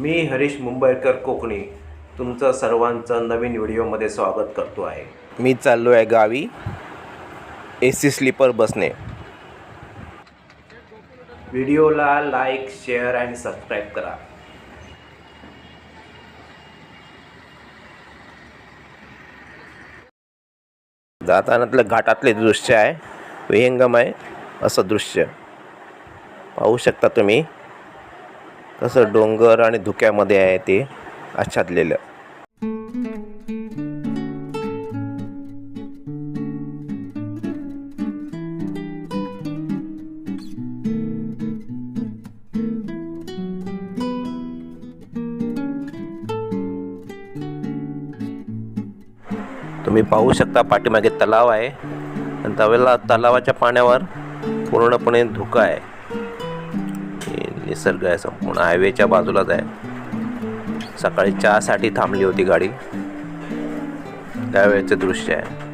मी हरीश मुंबईकर कोकणी तुमचं सर्वांचं नवीन व्हिडिओमध्ये स्वागत करतो आहे. मी चाललो आहे गावी ए सी स्लीपर बसने. व्हिडिओला लाईक शेअर आणि सबस्क्राईब करा. जातानातलं घाटातले दृश्य आहे विहंगम आहे असं दृश्य. पाहू शकता तुम्ही. कसं डोंगर आणि धुक्यामध्ये आहे ते आच्छादलेलं. तुम्ही पाहू शकता पाठीमागे तलाव आहे. आणि तवेला तलावाच्या पाण्यावर पूर्णपणे धुका आहे. निसर्ग आहे संपूर्ण. हायवेच्या बाजूलाच आहे. सकाळी चहासाठी थांबली होती गाडी. त्यावेळेचे दृश्य आहे.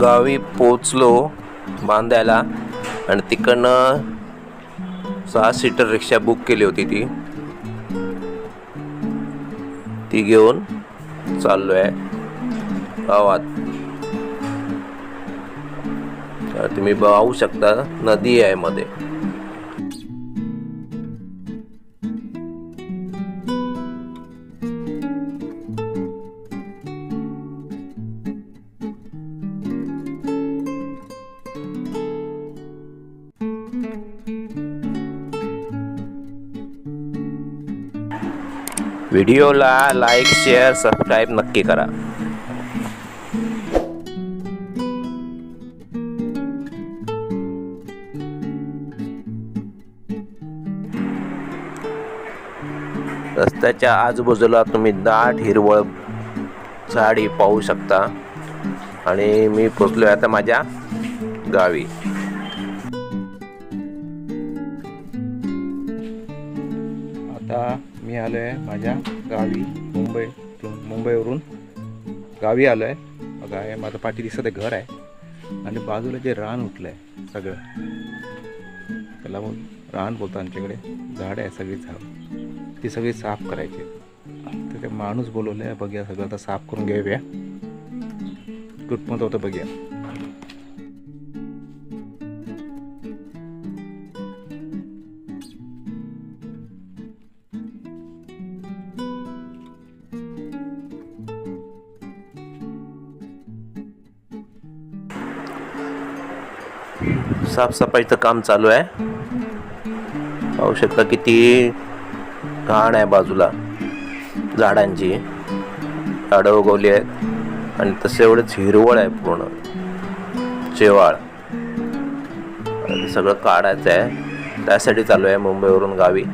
गावी पोचलो बांधायला आणि तिकडनं सहा सीटर रिक्षा बुक केली होती ती. ती घेऊन चाललो आहे गावात. तर तुम्ही पाहू शकता नदी आहे मध्ये. व्हिडिओला लाईक शेअर सबस्क्राईब नक्की करा. रस्त्याच्या आजूबाजूला तुम्ही दाट हिरवळ झाडी पाहू शकता. आणि मी पोचलो आता माझ्या गावी. आता मी आलो आहे माझ्या गावी मुंबई मुंबईवरून. गावी आलो आहे बघा आहे माझं पाठी दिसत आहे घर आहे. आणि बाजूला जे रान उठलं आहे सगळं. त्याला मग रान बोलतो आमच्याकडे. झाड आहे सगळी झाड. ती सगळी साफ करायची. तर ते माणूस बोलवलं आहे बघूया सगळं आता साफ करून घेऊया. कुठपत होतं बघूया. साफसफाईचं काम चालू आहे. पाहू शकता किती घाण आहे बाजूला झाडांची. झाडं उगवली आहेत. आणि तसे एवढेच हिरवळ आहे पूर्ण. शेवाळ सगळं काढायचं आहे. त्यासाठी चालू आहे मुंबईवरून गावी.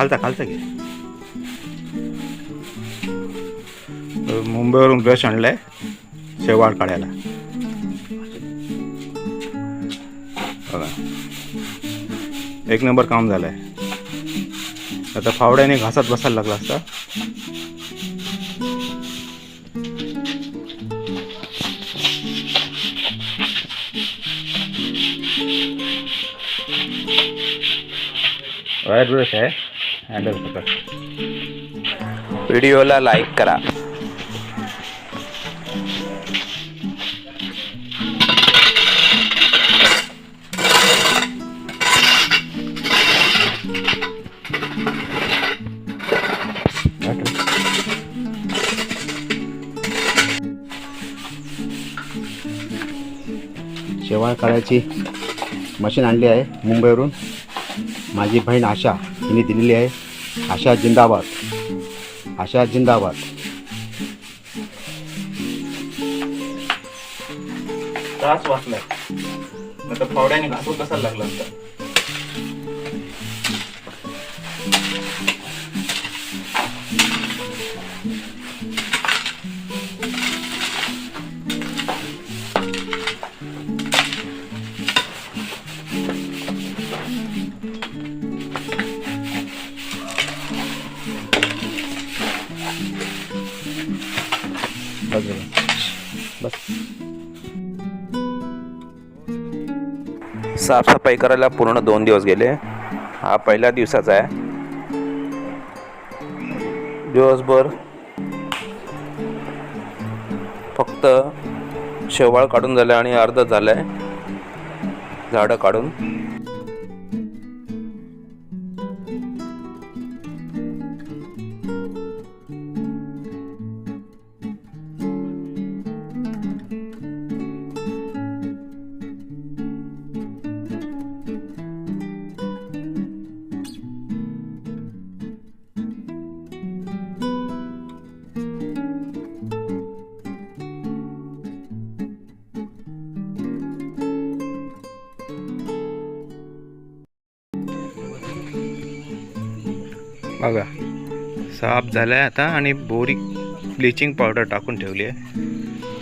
खालचा खालचा घे. मुंबईवरून ब्रश आणलाय शेवाळ काढायला. बघा. एक नंबर काम झालंय. आता फावड्याने घासात बसायला लागला असता. वायर ब्रश आहे. हँडल पकड व्हिडिओला लाईक करा. शेवाळ काढायची मशीन आणली आहे मुंबईवरून. माझी बहीण आशा हिने दिलेली आहे. आशा जिंदाबाद. आशा जिंदाबाद. त्रास वाचलाय. नंतर फावड्याने घासून कसा लागला असता? साफसफाई करायला पूर्ण दोन दिवस गेले. हा पहिल्या दिवसाचा आहे. दिवसभर फक्त शेवाळ काढून झालं आणि अर्ध झालं आहे झाडं काढून. बघा. साफ झालाय आता आणि बोरी ब्लिचिंग पावडर टाकून ठेवली आहे.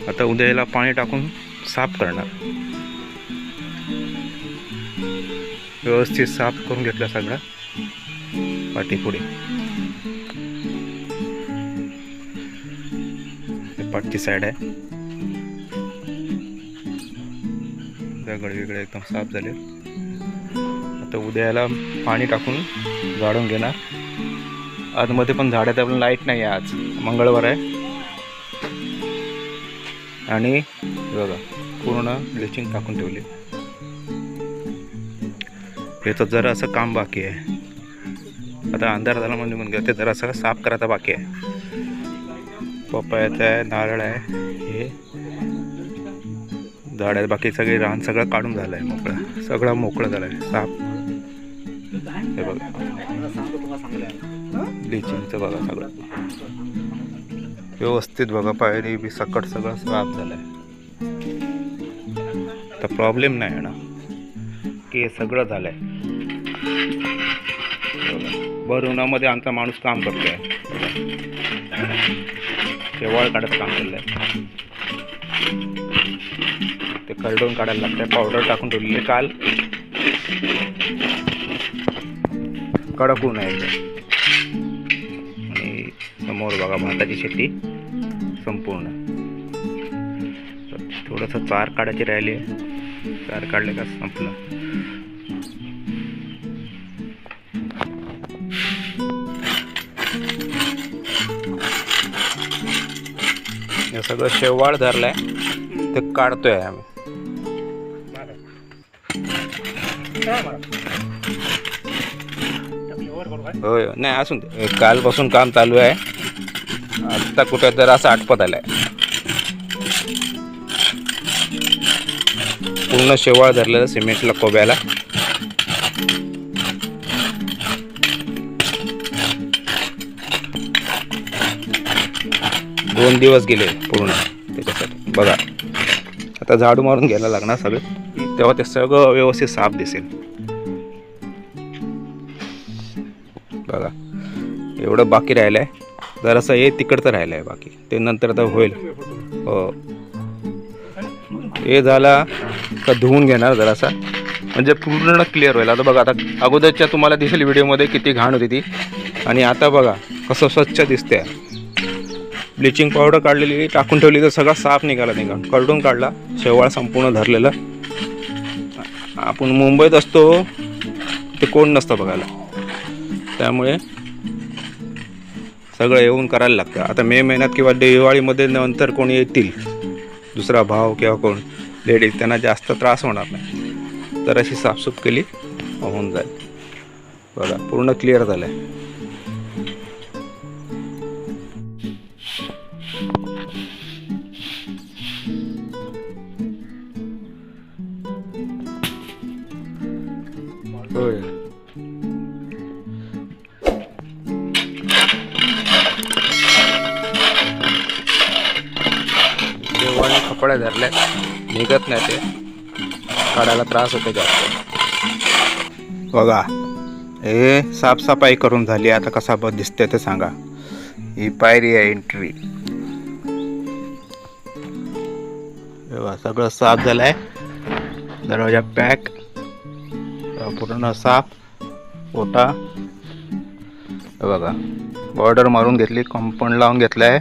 आता उद्या याला पाणी टाकून साफ करणार. व्यवस्थित साफ करून घेतला सगळा. पाठीपुढे पाठची साईड आहे. दगड वेगळे एकदम साफ झाले. आता उद्याला पाणी टाकून गाडून घेणार. आतमध्ये पण झाड आहेत आपल्याला लाइट नाही आहे आज. मंगळवार आहे. आणि बघा पूर्ण ब्लिचिंग टाकून ठेवली. याचं जरा असं काम बाकी आहे. आता अंधार झाला म्हणजे म्हणून ते जरा असं साफ करायचा बाकी आहे. पपयाचं आहे नारळ आहे हे. झाड आहे बाकी सगळे रान सगळं काढून झालं आहे मोकळं. सगळं मोकळं झालं आहे साफ. हे बघा. ब्लिचिंगचं बघा सगळं. व्यवस्थित बघा पायरी बी सकट सगळं साफ झालं आहे तर प्रॉब्लेम नाही आहे ना की हे सगळं झालं आहे भर उन्हामध्ये आमचा माणूस काम करतोय. शेवाळ काढत काम केलं आहे ते करडून काढायला लागतंय. पावडर टाकून ठेवलेली काल. कडक ऊन आहे एकदम. आणि समोर बघा भाताची शेती संपूर्ण. थोडंसं चार काढायची राहिली. आहे चार काढले का संपलं. हे सगळं शेवाळ धरलंय. ते काढतोय आम्ही. होय नाही असून दे. कालपासून काम चालू आहे. आत्ता कुठे तर असं आटपत आलंय. पूर्ण शेवाळ धरलेलं सिमेंटला कोब्याला. दोन दिवस गेले पूर्ण त्याच्यासाठी. बघा. आता झाडू मारून घ्यायला लागणार सगळं. तेव्हा ते सगळं व्यवस्थित साफ दिसेल. बघा एवढं बाकी राहिलं आहे जरासं हे तिकडचं राहिलं आहे बाकी. ते नंतर आता होईल. हो. हे झाला का धुवून घेणार जरासा. म्हणजे पूर्ण क्लिअर होईल. आता बघा आता अगोदरच्या तुम्हाला दिसेल व्हिडिओमध्ये किती घाण होती ती. आणि आता बघा कसं स्वच्छ दिसते ब्लिचिंग पावडर काढलेली टाकून ठेवली तर सगळा साफ निघाला निघा. करडून काढला शेवाळ संपूर्ण धरलेलं. आपण मुंबईत असतो ते कोण नसतं बघायला. त्यामुळे सगळं येऊन करायला लागतं. आता मे महिन्यात किंवा दिवाळीमध्ये नंतर कोणी येतील दुसरा भाव किंवा कोण लेडीज त्यांना जास्त त्रास होणार नाही. तर अशी साफसूफ केली होऊन जाईल. बघा पूर्ण क्लिअर झालं आहे होय. देवाने धरले निघत नाही ते. काढायला त्रास होतो जास्त. बघा हे साफसफाई करून झाली आता कसा ब दिसते ते सांगा. ही पायरी आहे एंट्री सगळं साफ झालंय. दरवाजा पॅक पूर्ण साफ ओटा बघा बॉर्डर मारून घेतली कंपाऊंड लावून घेतलं आहे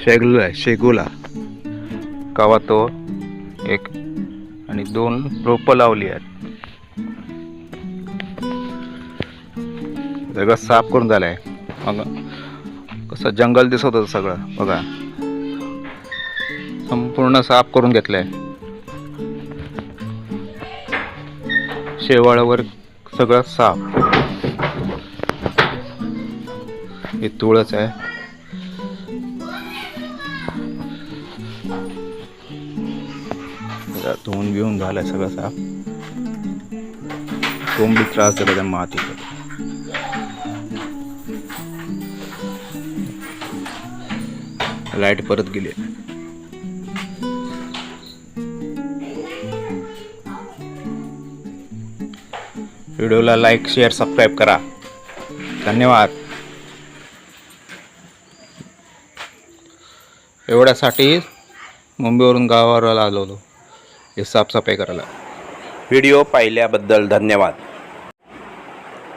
शेगुला आहे शेगुला. कावातो एक आणि दोन रोपं लावली आहेत. सगळं साफ करून झालं आहे मग कसं जंगल दिसत होतं सगळं. बघा. संपूर्ण साफ करून घेतलंय. शेवाळावर सगळं साफ. हे तुळस आहे. आता धुवून बिवून झालं सगळं साफ. कोंबडी त्रास झाला त्या मातीचा. लाइट परत गेली. व्हिडिओला लाईक शेअर सबस्क्राईब करा. धन्यवाद. एवढ्यासाठी मुंबईवरून गावावर आलो होतो. हे साफसफाई करायला. व्हिडिओ पाहिल्याबद्दल धन्यवाद.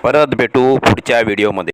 परत भेटू पुढच्या व्हिडिओमध्ये.